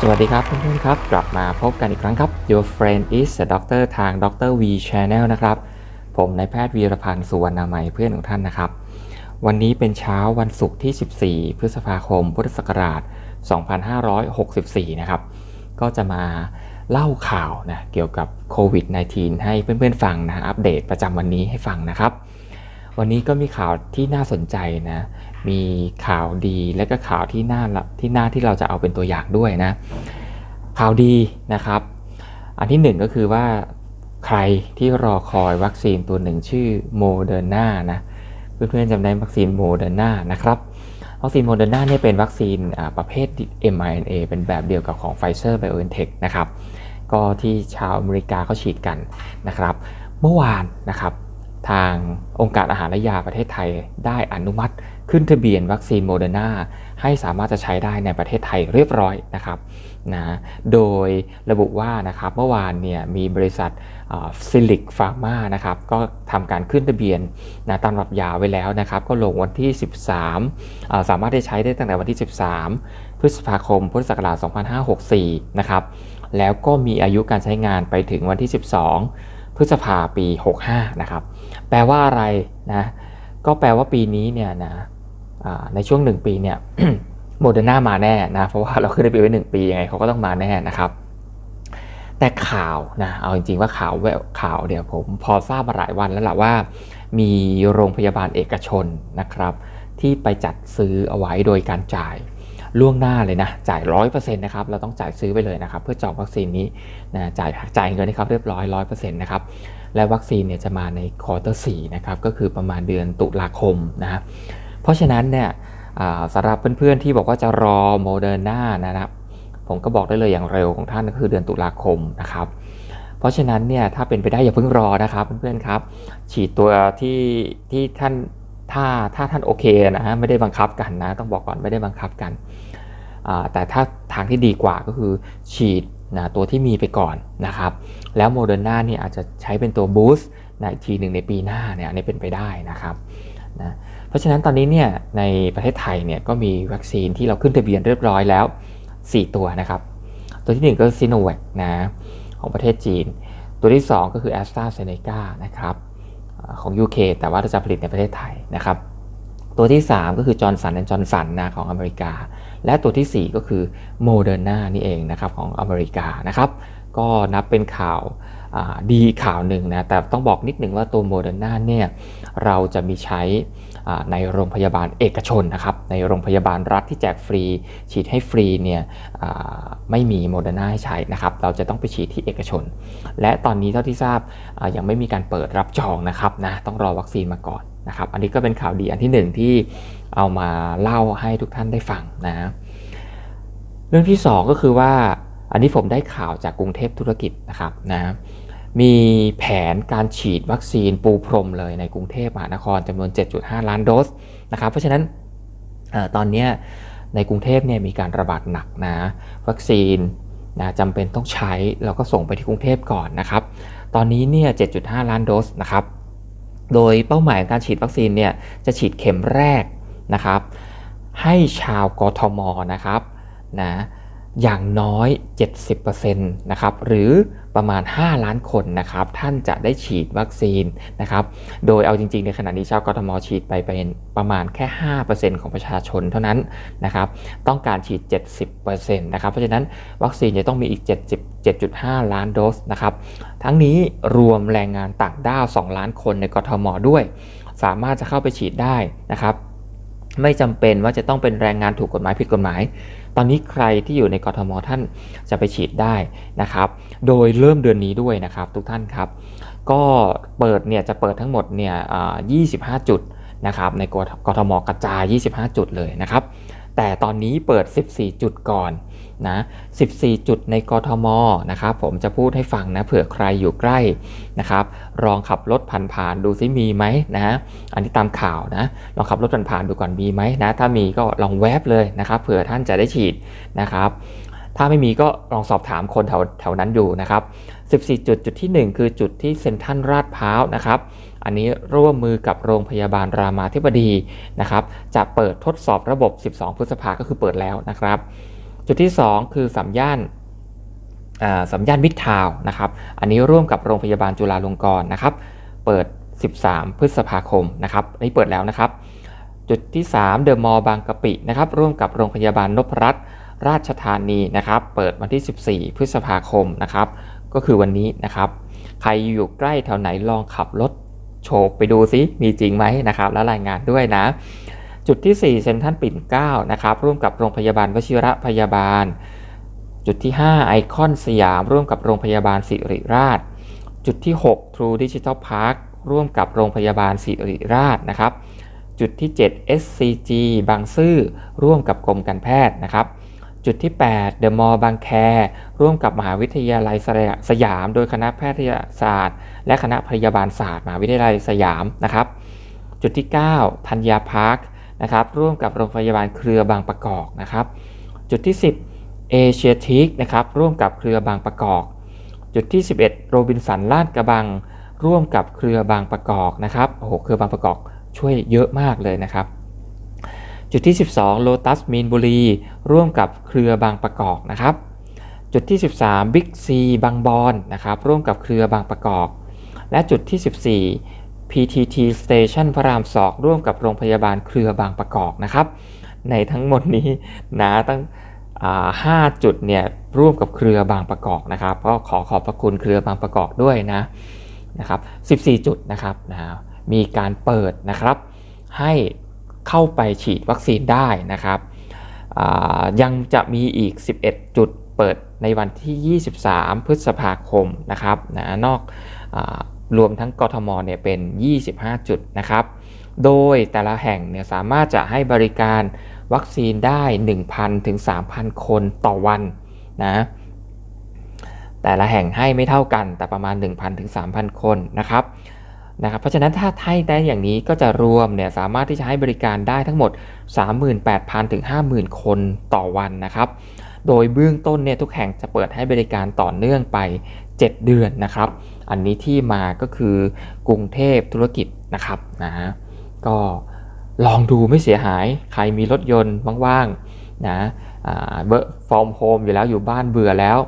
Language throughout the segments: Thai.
สวัสดีครับเพื่อนๆครับ กลับมาพบกันอีกครั้งครับ Your friend is a doctor ทาง Dr. V Channel นะครับ ผมนายแพทย์วีรพันธ์สุวรรณามัยเพื่อนของท่านนะครับ วันนี้เป็นเช้าวันศุกร์ที่ 14 พฤษภาคม พุทธศักราช 2564 นะครับ ก็จะมาเล่าข่าวนะเกี่ยวกับโควิด -19 ให้เพื่อนๆฟังนะอัปเดตประจำวันนี้ให้ฟังนะครับ วันนี้ก็มีข่าวที่น่าสนใจนะ มีข่าวดีและก็ข่าวที่น่าที่น่าที่เราจะเอาเป็นตัวอย่างด้วยนะ ข่าวดีนะครับ อันที่หนึ่งก็คือว่าใครที่รอคอยวัคซีนตัวหนึ่งชื่อโมเดอร์นานะเพื่อนๆจำได้วัคซีนโมเดอร์นานะครับวัคซีนโมเดอร์นาเนี่ยเป็นวัคซีนประเภท mRNA เป็นแบบเดียวกับของ Pfizer BioNTech นะครับ ก็ที่ชาวอเมริกาเขาฉีดกันนะครับ เมื่อวานนะครับ ทางองค์การอาหารและยาประเทศไทยได้อนุมัติ ขึ้นทะเบียนวัคซีนโมเดอร์นาให้สามารถจะใช้ได้ในประเทศไทยเรียบร้อยนะครับนะโดยระบุว่านะครับเมื่อวานเนี่ยมีบริษัทซิลิกฟาร์มานะครับก็ทำการขึ้นทะเบียนนะตามรับยาไว้แล้วนะครับ ก็ลงวันที่ 13 สามารถได้ใช้ได้ตั้งแต่วันที่ 13 พฤษภาคม พุทธศักราช 2564 นะครับ แล้วก็มีอายุการใช้งานไปถึงวันที่ 12 พฤษภาปี 65 นะครับ แปลว่าอะไรนะก็แปลว่าปีนี้เนี่ยนะในช่วง 1 ปีเนี่ยโมเดอร์นามาแน่นะเพราะว่าเราขึ้นในปีไว้1ปียังไงเขาก็ต้องมาแน่นะครับ แต่ข่าวนะเอาจริงๆว่าข่าวแววข่าวเดี๋ยวผมพอทราบมาหลายวันแล้วแหละว่า มีโรงพยาบาลเอกชนนะครับ ที่ไปจัดซื้อเอาไว้โดยการจ่ายล่วงหน้าเลยนะจ่ายร้อยเปอร์เซ็นต์นะครับเราต้องจ่ายซื้อไปเลยนะครับ เพื่อจองวัคซีนนี้นะจ่ายจ่ายเงินนะครับเรียบร้อยร้อยเปอร์เซ็นต์นะครับ และวัคซีนเนี่ยจะมาในควอเตอร์สี่นะครับก็คือประมาณเดือนตุลาคมนะเพราะฉะนั้นเนี่ยสำหรับเพื่อนๆที่บอกว่าจะรอโมเดอร์นานะครับผมก็บอกได้เลยอย่างเร็วของท่านก็คือเดือนตุลาคมนะครับเพราะฉะนั้นเนี่ยถ้าเป็นไปได้อย่าเพิ่งรอนะครับเพื่อนๆครับ ฉีดตัวที่ที่ท่านถ้าถ้าท่านโอเคนะฮะไม่ได้บังคับกันนะ ต้องบอกก่อนไม่ได้บังคับกัน แต่ถ้าทางที่ดีกว่าก็คือฉีด นะตัวที่มีไปก่อนนะครับ แล้วโมเดอร์นาเนี่ยอาจจะใช้เป็นตัวบูสต์ในทีหนึ่งในปีหน้าเนี่ยอันนี้เป็นไปได้นะครับนะเพราะฉะนั้นตอนนี้เนี่ยในประเทศไทยเนี่ยก็มีวัคซีนที่เราขึ้นทะเบียนเรียบร้อยแล้ว 4 ตัวนะครับ ตัวที่ 1 ก็ซีโนแวคนะของประเทศจีน ตัวที่ 2 ก็คือ a s t r a z เซ e c a นะครับของ UK แต่ว่าจะผลิตในประเทศไทยนะครับ ตัวที่ 3 ก็คือจอร์นสันและจอร์นสันนะของอเมริกา และตัวที่ 4 ก็คือโมเดอร์นานี่เองนะครับของอเมริกานะครับก็นับเป็นข่าวดีข่าวหนึ่งนะแต่ต้องบอกนิดหนึ่งว่าตัวโมเดอร์นาเนี่ยเราจะมีใช้ในโรงพยาบาลเอกชนนะครับในโรงพยาบาลรัฐที่แจกฟรี ฉีดให้ฟรีเนี่ยไม่มีโมเดอร์นาให้ใช้นะครับเราจะต้องไปฉีดที่เอกชน และตอนนี้เท่าที่ทราบยังไม่มีการเปิดรับจองนะครับนะต้องรอวัคซีนมาก่อน นะครับอันนี้ก็เป็นข่าวดีอันที่ 1 ที่เอามาเล่าให้ทุกท่านได้ฟังนะเรื่องที่ 2 ก็คือว่าอันนี้ผมได้ข่าวจากกรุงเทพธุรกิจนะครับนะมีแผนการฉีดวัคซีนปูพรมเลยในกรุงเทพมหานครจำนวน 7.5 ล้านโดสนะครับเพราะฉะนั้นอตอนนี้ในกรุงเทพเนี่ยมีการระบาดหนักนะวัคซีนนะจำเป็นต้องใช้เราก็ส่งไปที่กรุงเทพก่อนนะครับ ตอนนี้เนี่ย 7.5 ล้านโดสนะครับ โดยเป้าหมายการฉีดวัคซีนเนี่ยจะฉีดเข็มแรกนะครับ ให้ชาวกทมนะครับนะ อย่างน้อย 70%นะครับหรือประมาณ 5 ล้านคนนะครับท่านจะได้ฉีดวัคซีนนะครับโดยเอาจริงๆ ในขณะนี้ชาวกทมฉีดไปเป็นประมาณแค่ 5%ของประชาชนเท่านั้นนะครับต้องการฉีด 70%นะครับเพราะฉะนั้นวัคซีนจะต้องมีอีก 77.5 ล้านโดสนะครับทั้งนี้รวมแรงงานต่างด้าว 2 ล้านคนในกทมด้วย สามารถจะเข้าไปฉีดได้นะครับ ไม่จำเป็นว่าจะต้องเป็นแรงงานถูกกฎหมายผิดกฎหมาย ตอนนี้ใครที่อยู่ในกรทมท่านจะไปฉีดได้นะครับ โดยเริ่มเดือนนี้ด้วยนะครับทุกท่านครับ ก็เปิดเนี่ยจะเปิดทั้งหมดเนี่ย25 จุดนะครับในกรทมกระจาย 25 จุดเลยนะครับ แต่ตอนนี้เปิด 14 จุดก่อน นะ14 จุดในกทมนะครับผมจะพูดให้ฟังนะเผื่อใครอยู่ใกล้นะครับลองขับรถผ่านๆดูซิมีไหมนะ อันนี้ตามข่าวนะลองขับรถผ่านๆดูก่อนมีไหมนะถ้ามีก็ลองแวบเลยนะครับเผื่อท่านจะได้ฉีดนะครับถ้าไม่มีก็ลองสอบถามคนแถวแถวนั้นอยู่นะครับ 14 จุดจุดที่ 1 คือจุดที่เซ็นทรัลลาดพร้าวนะครับ อันนี้ร่วมมือกับโรงพยาบาลรามาธิบดีนะครับ จะเปิดทดสอบระบบ 12 พฤษภาก็คือเปิดแล้วนะครับ จุดที่ 2 คือสัมย่านอ่าสัมย่านมิตรทาวน์นะครับ อันนี้ร่วมกับโรงพยาบาลจุฬาลงกรณ์นะครับ เปิด 13 พฤษภาคมนะครับอันนี้เปิดแล้วนะครับ จุดที่ 3 เดอะมอลล์บางกะปินะครับ ร่วมกับโรงพยาบาลนพรัตน์ราชธานีนะครับ เปิดวันที่ 14 พฤษภาคมนะครับ ก็คือวันนี้นะครับ ใครอยู่ใกล้แถวไหนลองขับรถโฉบไปดูซิมีจริงไหมนะครับ แล้วรายงานด้วยนะ จุดที่ 4 เซ็นทรัลปิ่นเกล้านะครับร่วมกับโรงพยาบาลวชิระพยาบาล จุดที่ 5 ไอคอนสยาม ร่วมกับโรงพยาบาลสิริราช จุดที่ 6 True Digital Park ร่วมกับโรงพยาบาลสิริราชนะครับ จุดที่ 7 SCG บางซื่อร่วมกับกรมการแพทย์นะครับ จุดที่ 8 The Mall บางแค ร่วมกับมหาวิทยาลัยสยาม โดยคณะแพทยศาสตร์ และคณะพยาบาลศาสตร์มหาวิทยาลัยสยามนะครับ จุดที่ 9 ธัญญาพาร์ค นะครับร่วมกับโรงพยาบาลเครือบางประกอบนะครับ จุดที่ 10เอเชียทิกนะครับร่วมกับเครือบางประกอบ จุดที่ 11 โรบินสันลาดกระบัง ร่วมกับเครือบางประกอบนะครับโอ้โหเครือบางประกอบช่วยเยอะมากเลยนะครับ จุดที่ 12โลตัสมีนบุรี ร่วมกับเครือบางประกอบนะครับ จุดที่ 13บิ๊กซีบางบอนนะครับร่วมกับเครือบางประกอบ และจุดที่ 14 PTT Station พระรามสองร่วมกับโรงพยาบาลเครือบางประกอบนะครับ ในทั้งหมดนี้นะตั้งห้าจุดเนี่ยร่วมกับเครือบางประกอบนะครับก็ขอขอบพระคุณเครือบางประกอบด้วยนะนะครับ 14 จุดนะครับนะมีการเปิดนะครับ ให้เข้าไปฉีดวัคซีนได้นะครับยังจะมีอีก 11 จุดเปิดในวันที่ 23 พฤษภาคมนะครับนะนอกอ รวมทั้งกทมเนี่ยเป็น 25 จุดนะครับ โดยแต่ละแห่งเนี่ยสามารถจะให้บริการวัคซีนได้ 1,000 ถึง 3,000 คนต่อวันนะแต่ละแห่งให้ไม่เท่ากันแต่ประมาณ 1,000 ถึง 3,000 คนนะครับนะครับ เพราะฉะนั้นถ้าให้ได้อย่างนี้ก็จะรวมเนี่ยสามารถที่จะให้บริการได้ทั้งหมด 38,000 ถึง 50,000 คนต่อวันนะครับ โดยเบื้องต้นเนี่ยทุกแห่งจะเปิดให้บริการต่อเนื่องไป 7 เดือนนะครับ อันนี้ที่มาก็คือกรุงเทพธุรกิจนะครับนะฮะก็ลองดูไม่เสียหาย ใครมีรถยนต์ว่างๆนะเบอร์ฟอร์มโฮมอยู่แล้วอยู่บ้านเบื่อแล้ว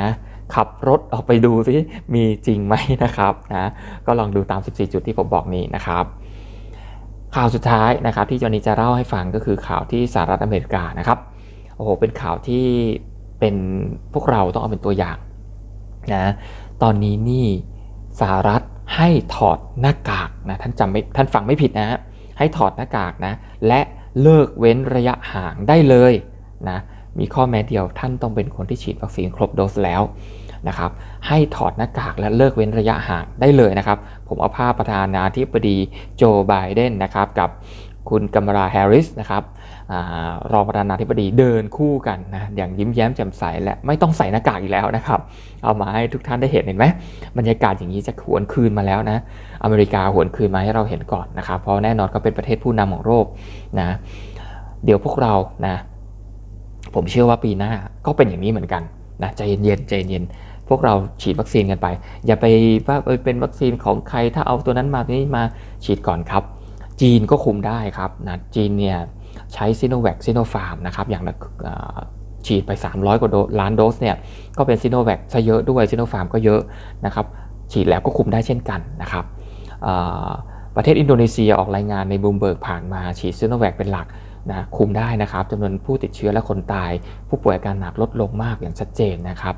นะขับรถออกไปดูซิมีจริงไหมนะครับนะก็ลองดูตาม 14 จุดที่ผมบอกนี้นะครับ ข่าวสุดท้ายนะครับที่วันนี้จะเล่าให้ฟังก็คือข่าวที่สหรัฐอเมริกานะครับโอ้โหเป็นข่าวที่เป็นพวกเราต้องเอาเป็นตัวอย่าง นะตอนนี้นี่สหรัฐให้ถอดหน้ากากนะท่านจำไม่ท่านฟังไม่ผิดนะให้ถอดหน้ากากนะและเลิกเว้นระยะห่างได้เลยนะมีข้อแม้เดียวท่านต้องเป็นคนที่ฉีดวัคซีนครบโดสแล้วนะครับให้ถอดหน้ากากและเลิกเว้นระยะห่างได้เลยนะครับ ผมเอาภาพประธานาธิบดีโจไบเดนนะครับกับ คุณกัมราแฮร์ริสนะครับอรองประธานาธิบดีเดินคู่กันนะอย่างยิ้มแย้มแจ่มใสและไม่ต้องใส่หน้ากากอีกแล้วนะครับ เอามาให้ทุกท่านได้เห็นเห็นไหมบรรยากาศอย่างนี้จะหวนคืนมาแล้วนะ อเมริกาหวนคืนมาให้เราเห็นก่อนนะครับ เพราะแน่นอนก็เป็นประเทศผู้นำของโลกนะเดี๋ยวพวกเรานะผมเชื่อว่าปีหน้าก็เป็นอย่างนี้เหมือนกันนะใจเย็นๆใจเย็นพวกเราฉีดวัคซีนกันไป อย่าไปว่าเป็นวัคซีนของใครถ้าเอาตัวนั้นมาตัวนี้มาฉีดก่อนครับ จีนก็คุมได้ครับนะจีนเนี่ยใช้ซีโนแวคซีโนฟาร์มนะครับอย่างฉีดไป 300 กว่าล้านโดสเนี่ยก็เป็นซีโนแวคซะเยอะด้วยซีโนฟาร์มก็เยอะนะครับฉีดแล้วก็คุมได้เช่นกันนะครับประเทศอินโดนีเซียออกรายงานในบูมเบิร์กผ่านมาฉีดซีโนแวคเป็นหลักนะคุมได้นะครับจำนวนผู้ติดเชื้อและคนตาย ผู้ป่วยอาการหนักลดลงมากอย่างชัดเจนนะครับ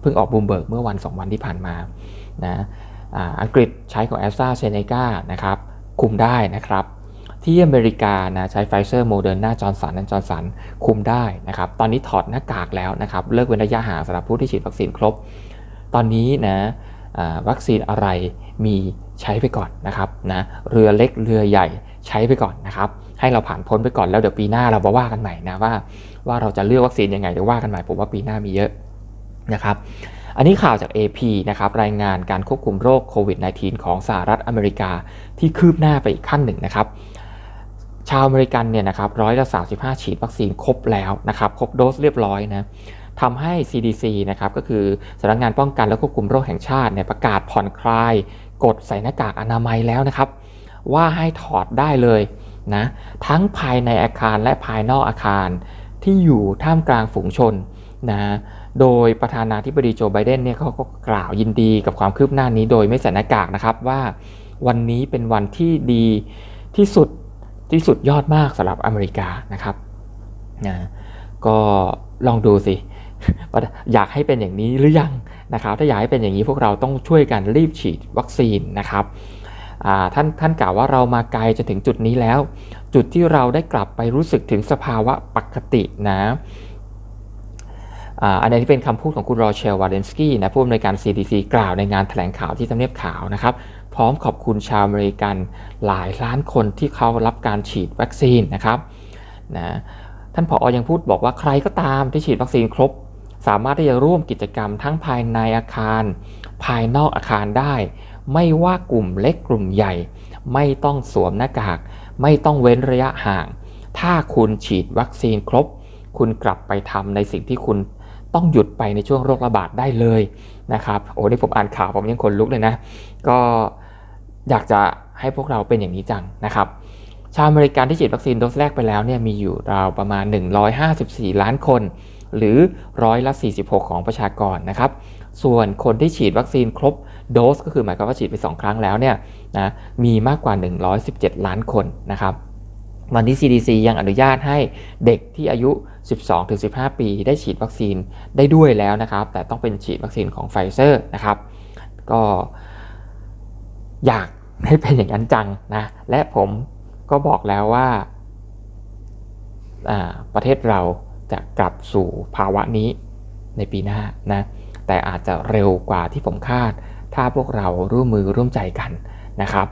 เพิ่งออกบูมเบิร์กเมื่อวัน 2 วันที่ผ่านมานะอังกฤษใช้ของแอสตราเซเนกานะครับ คุมได้นะครับ ที่อเมริกานะใช้ไฟเซอร์โมเดอร์นาจอร์นสันและจอร์นสันคุมได้นะครับ ตอนนี้ถอดหน้ากากแล้วนะครับ เลิกเว้นระยะห่างสำหรับผู้ที่ฉีดวัคซีนครบ ตอนนี้นะวัคซีนอะไรมีใช้ไปก่อนนะครับนะเรือเล็กเรือใหญ่ใช้ไปก่อนนะครับ ให้เราผ่านพ้นไปก่อนแล้วเดี๋ยวปีหน้าเรามาว่ากันใหม่นะว่า ว่าเราจะเลือกวัคซีนยังไงเดี๋ยวว่ากันใหม่ผมว่าปีหน้ามีเยอะนะครับ อันนี้ข่าวจาก AP นะครับรายงานการควบคุมโรคโควิด -19 ของสหรัฐอเมริกาที่คืบหน้าไปอีกขั้นหนึ่งนะครับชาวอเมริกันเนี่ยนะครับร้อยละ35 ฉีดวัคซีนครบแล้วนะครับครบโดสเรียบร้อยนะทำให้ CDC นะครับก็คือสำนักงานป้องกันและควบคุมโรคแห่งชาติเนี่ยประกาศผ่อนคลายกฎใส่หน้ากากอนามัยแล้วนะครับ ว่าให้ถอดได้เลยนะทั้งภายในอาคารและภายนอกอาคารที่อยู่ท่ามกลางฝูงชน นะโดยประธานาธิบดีโจไบเดนเนี่ยเขาก็กล่าวยินดีกับความคืบหน้านี้โดยไม่ใส่หน้ากากนะครับว่าวันนี้เป็นวันที่ดีที่สุดที่สุดยอดมากสำหรับอเมริกานะครับนะก็ลองดูสิว่าอยากให้เป็นอย่างนี้หรือยังนะครับ ถ้าอยากให้เป็นอย่างนี้พวกเราต้องช่วยกันรีบฉีดวัคซีนนะครับท่านท่านกล่าวว่าเรามาไกลจนถึงจุดนี้แล้ว จุดที่เราได้กลับไปรู้สึกถึงสภาวะปกตินะ อันนี้เป็นคำพูดของคุณโรเชลวาเลนสกี้นะผู้อำนวยการ CDC กล่าวในงานแถลงข่าวที่ทำเนียบขาวนะครับ พร้อมขอบคุณชาวอเมริกันหลายล้านคนที่เขารับการฉีดวัคซีนนะครับนะท่านผออยังพูดบอกว่าใครก็ตามที่ฉีดวัคซีนครบ สามารถที่จะร่วมกิจกรรมทั้งภายในอาคาร ภายนอกอาคารได้ ไม่ว่ากลุ่มเล็กกลุ่มใหญ่ ไม่ต้องสวมหน้ากาก ไม่ต้องเว้นระยะห่าง ถ้าคุณฉีดวัคซีนครบ คุณกลับไปทำในสิ่งที่คุณ ต้องหยุดไปในช่วงโรคระบาดได้เลยนะครับโอ้นี่ผมอ่านข่าวผมยังขนลุกเลยนะ ก็อยากจะให้พวกเราเป็นอย่างนี้จังนะครับ ชาวอเมริกันที่ฉีดวัคซีนโดสแรกไปแล้วเนี่ยมีอยู่ราวประมาณ 154 ล้านคน หรือร้อยละ 46 ของประชากรนะครับส่วนคนที่ฉีดวัคซีนครบโดสก็คือหมายความว่าฉีดไป 2 ครั้งแล้วเนี่ยนะมีมากกว่า 117 ล้านคนนะครับ วันนี้ CDC ยังอนุญาตให้เด็กที่อายุ 12-15 ปี ได้ฉีดวัคซีนได้ด้วยแล้วนะครับ แต่ต้องเป็นฉีดวัคซีนของไฟเซอร์นะครับ ก็อยากให้เป็นอย่างนั้นจังนะ และผมก็บอกแล้วว่าอ่าประเทศเราจะกลับสู่ภาวะนี้ในปีหน้านะ แต่อาจจะเร็วกว่าที่ผมคาด ถ้าพวกเราร่วมมือร่วมใจกันนะครับ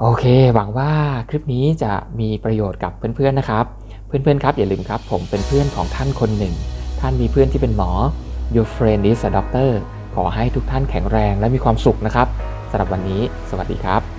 โอเค หวังว่าคลิปนี้จะมีประโยชน์กับเพื่อนๆนะครับ เพื่อนๆครับอย่าลืมครับ ผมเป็นเพื่อนของท่านคนหนึ่ง ท่านมีเพื่อนที่เป็นหมอ Your friend is a doctor ขอให้ทุกท่านแข็งแรงและมีความสุขนะครับสำหรับวันนี้ สวัสดีครับ